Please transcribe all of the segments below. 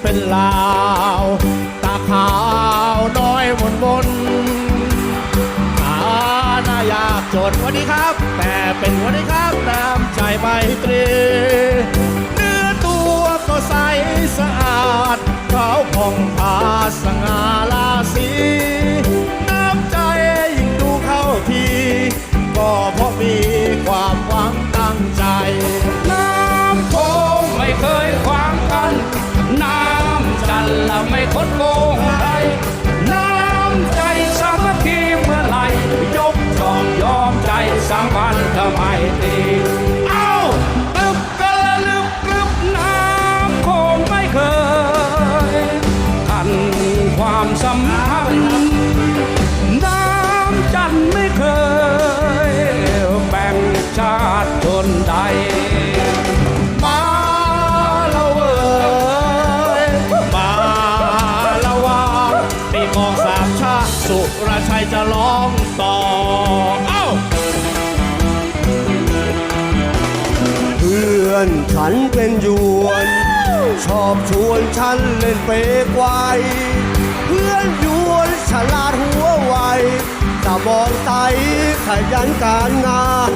เป็นลาว ตาขาวน้อยมนมนฐานายากจนวันนี้ครับ แต่เป็นวันนี้ครับน้ำใจไมตรี เนื้อตัวก็ใส ตีเอ้าตึบกระลึกรึบน้ำโขงไม่เคยขันความสัมพันธ์น้ำจันไม่เคย แบ่งชาติชนใดมาละเว้ยมาละวาปีกองสามชาสุรชัยจะร้องต่อ อนฉันเป็นยวน ชอบชวนฉันเล่นเปกไวเพื่อนยวนฉลาดหัวไวตามองใสขยันการงาน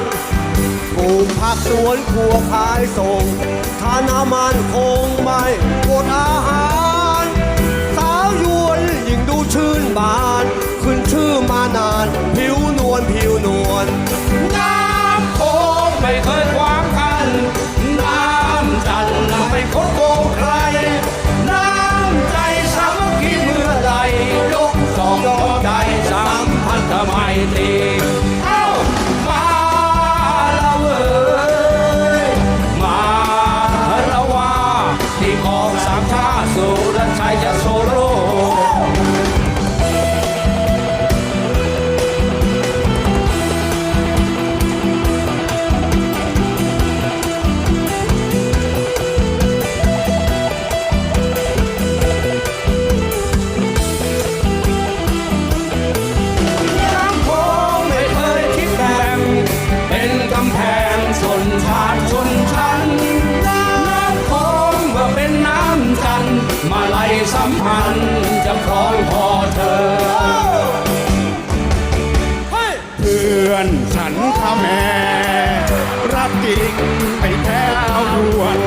ปลูกผักสวนครัวขายส่งฐานามันคงไม่อดอาหาร สาวยวนยิ่งดูชื่นบาน ขึ้นชื่อมานาน ผิวนวลผิวนวลน้ำโขงไม่เคย ไข้าแม่รักจริงไม่แพ้เอาดวน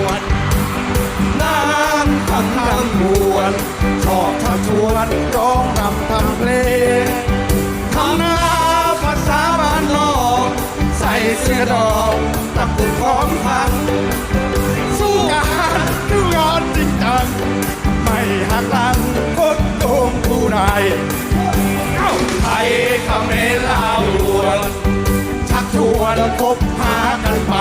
น้ำทำน้ำบวนชอบชักชวนร้องรำทำเพลงทำนาภาษาบ้านนอกใส่เสื้อดอกตะกุดพร้อมพันสู้งานดูงานจริงจังไม่หักหลังกดโกงผู้ใดไทยเมลาวดวน ชวนคบหากันไป